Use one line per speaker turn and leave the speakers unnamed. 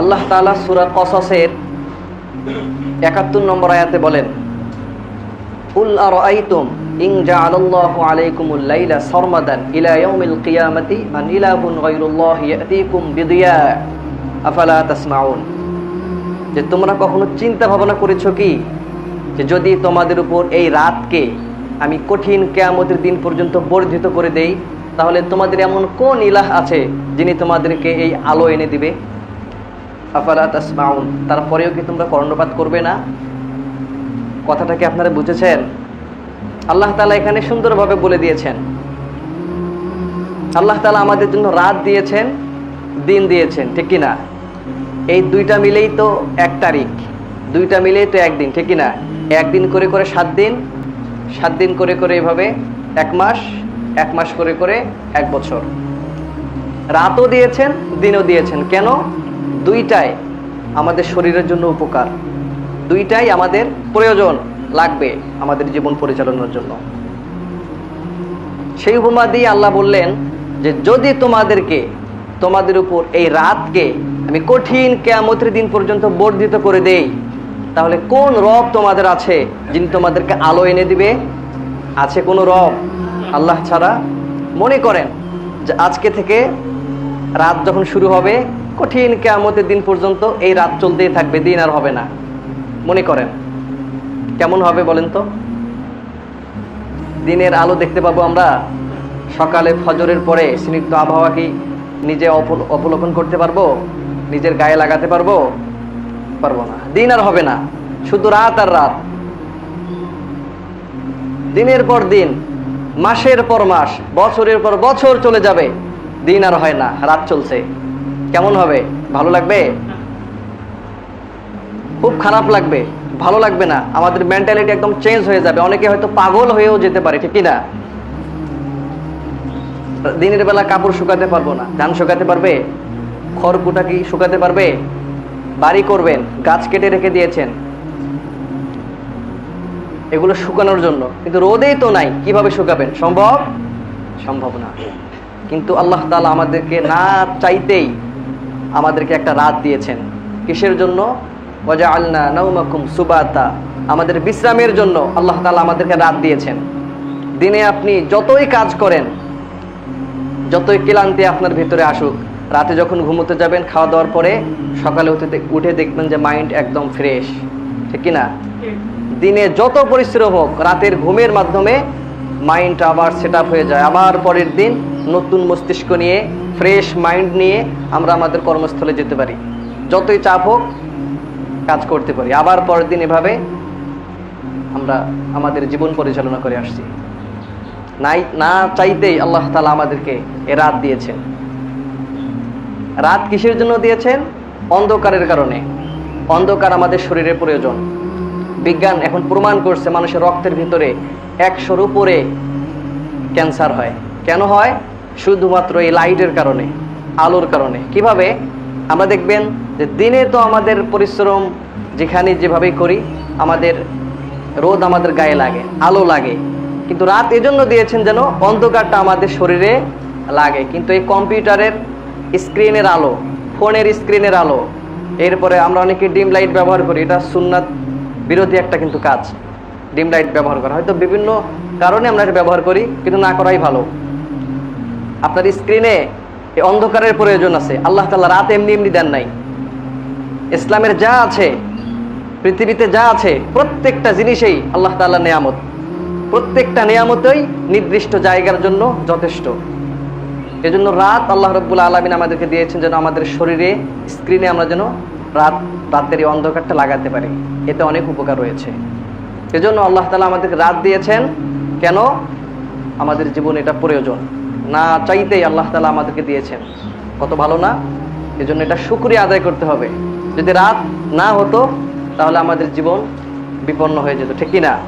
আল্লাহ তাআলা সূরা কসসের একাত্তর নম্বর আয়াতে বলেন, উল আরাইতুম ইন জাআলাল্লাহু আলাইকুমুল লাইলা সরমাদান ইলা ইয়াউমিল কিয়ামাতি মান ইলাহুন গায়রুল্লাহি ইয়াতিকুম বিদিয়া, আফালা তাসমাউন? যে তোমরা কখনো চিন্তা ভাবনা করেছ কি? যে যদি তোমাদের উপর এই রাতকে আমি কঠিন কেয়ামতের দিন পর্যন্ত বর্ধিত করে দেই, তাহলে তোমাদের এমন কোন ইলাহ আছে যিনি তোমাদেরকে এই আলো এনে দিবে? আফালা তারপরেও কি তোমরা কর্ণপাত করবে না? কথাটা কি আপনারা বুঝেছেন? আল্লাহ তালা এখানে সুন্দরভাবে বলে দিয়েছেন। আল্লাহ তালা আমাদের জন্য রাত দিয়েছেন, দিন দিয়েছেন, ঠিক কি না? এই দুইটা মিলেই তো এক তারিখ, দুইটা মিলেই তো একদিন, ঠিক কি না? একদিন করে করে সাত দিন সাত দিন করে করে এভাবে এক মাস এক মাস করে করে এক বছর। রাতও দিয়েছেন, দিনও দিয়েছেন। কেন? দুইটাই আমাদের শরীরের জন্য উপকার। দুইটাই আমাদের প্রয়োজন লাগবে আমাদের জীবন পরিচালনার জন্য। সেই উপমা দিয়ে আল্লাহ বললেন যে, যদি তোমাদেরকে, তোমাদের উপর এই রাতকে আমি কঠিন কেয়ামতের দিন পর্যন্ত বর্ধিত করে দেই, তাহলে কোন রব তোমাদের আছে যিনি তোমাদেরকে আলো এনে দিবে? আছে কোনো রব? আল্লাহ ছাড়া মনে করেন যে আজকে থেকে রাত যখন শুরু হবে, কঠিন কেয়ামতের দিন পর্যন্ত এই রাত চলতেই থাকবে, দিন আর হবে না। মনে করেন, কেমন হবে বলেন তো? দিনের আলো দেখতে পাবো আমরা, সকালে ফজরের পরে স্নিগ্ধ আবহাওয়া কি নিজে অবলোকন করতে পারব? নিজের গায়ে লাগাতে পারব? পারব না। দিন আর হবে না, শুধু রাত আর রাত। দিনের পর দিন, মাসের পর মাস, বছরের পর বছর চলে যাবে। দিন আর হয় না, রাত চলছে। কেমন হবে? ভালো লাগবে? খুব খারাপ লাগবে, ভালো লাগবে না। আমাদের মেন্টালিটি একদম চেঞ্জ হয়ে যাবে। অনেকে হয়তো পাগল হয়েও যেতে পারে, ঠিক না? দিনের বেলা কাপড় শুকাতে পারব না। ধান শুকাতে পারবে? খড়কুটা কি শুকাতে পারবে? বাড়ি করবেন, গাছ কেটে রেখে দিয়েছেন। এগুলো শুকানোর জন্য। কিন্তু রোদেই তো নাই, কীভাবে শুকাবেন? সম্ভব? সম্ভব না। কিন্তু আল্লাহ তালা আমাদেরকে না চাইতেই আমাদেরকে একটা রাত দিয়েছেন। কিসের জন্য? ওয়াজআলনা নাওমাকুম সুবাতা। আমাদের বিশ্রামের জন্য আল্লাহ তালা আমাদেরকে রাত দিয়েছেন। দিনে আপনি যতই কাজ করেন যতই ক্লান্তি আপনার ভিতরে আসুক রাতে যখন ঘুমোতে যাবেন খাওয়া দাওয়ার পরে সকালে উঠে উঠে দেখবেন যে মাইন্ড একদম ফ্রেশ। ঠিক কি না দিনে যত পরিশ্রম হোক রাতের ঘুমের মাধ্যমে মাইন্ড আবার সেট হয়ে যায়। আবার পরের দিন নতুন মস্তিষ্ক নিয়ে ফ্রেশ মাইন্ড নিয়ে আমরা আমাদের কর্মস্থলে যেতে পারি। যতই চাপ হোক, কাজ করতে পারি। আবার পরের দিন এভাবে আমরা আমাদের জীবন পরিচালনা করে আসছি। নাই, না চাইতেই আল্লাহ তালা আমাদেরকে এ রাত দিয়েছেন। রাত কিসের জন্য দিয়েছেন? অন্ধকারের কারণে। অন্ধকার আমাদের শরীরের প্রয়োজন। বিজ্ঞান এখন প্রমাণ করছে মানুষের রক্তের ভিতরে একশোর উপরে ক্যান্সার হয়। কেন হয়? শুধুমাত্র এই লাইটের কারণে, আলোর কারণে। কীভাবে? আমরা দেখবেন যে দিনে তো আমাদের পরিশ্রম যেখানে যেভাবেই করি, আমাদের রোদ আমাদের গায়ে লাগে, আলো লাগে। কিন্তু রাত এজন্য দিয়েছেন যেন অন্ধকারটা আমাদের শরীরে লাগে। কিন্তু এই কম্পিউটারের স্ক্রিনের আলো, ফোনের স্ক্রিনের আলো, এরপরে আমরা অনেকে ডিম লাইট ব্যবহার করি, এটা সুন্নাত বিরোধী একটা কিন্তু কাজ। ডিম লাইট ব্যবহার করা। হয়তো বিভিন্ন কারণে আমরা এটা ব্যবহার করি, কিন্তু না করাই ভালো। আপনার স্ক্রিনে অন্ধকারের প্রয়োজন আছে। আল্লাহ তাআলা রাত এমনি এমনি দেন নাই। ইসলামের যা আছে, পৃথিবীতে যা আছে, প্রত্যেকটা জিনিসেই আল্লাহ তাল্লাহ নেয়ামত। প্রত্যেকটা নেয়ামতই নির্দিষ্ট জায়গার জন্য যথেষ্ট। এজন্য রাত আল্লাহ রব্বুল আলমিন আমাদেরকে দিয়েছেন যেন আমাদের শরীরে স্ক্রিনে আমরা যেন রাত রাতের এই অন্ধকারটা লাগাতে পারি। এতে অনেক উপকার রয়েছে। এজন্য আল্লাহ তালা আমাদেরকে রাত দিয়েছেন। কেন? আমাদের জীবন এটা প্রয়োজন। না চাইতেই আল্লাহ তালা আমাদেরকে দিয়েছেন। কত ভালো না? এজন্য এটা শুক্রিয়া আদায় করতে হবে। যদি রাত না হতো, তাহলে আমাদের জীবন বিপন্ন হয়ে যেত। ঠিক না?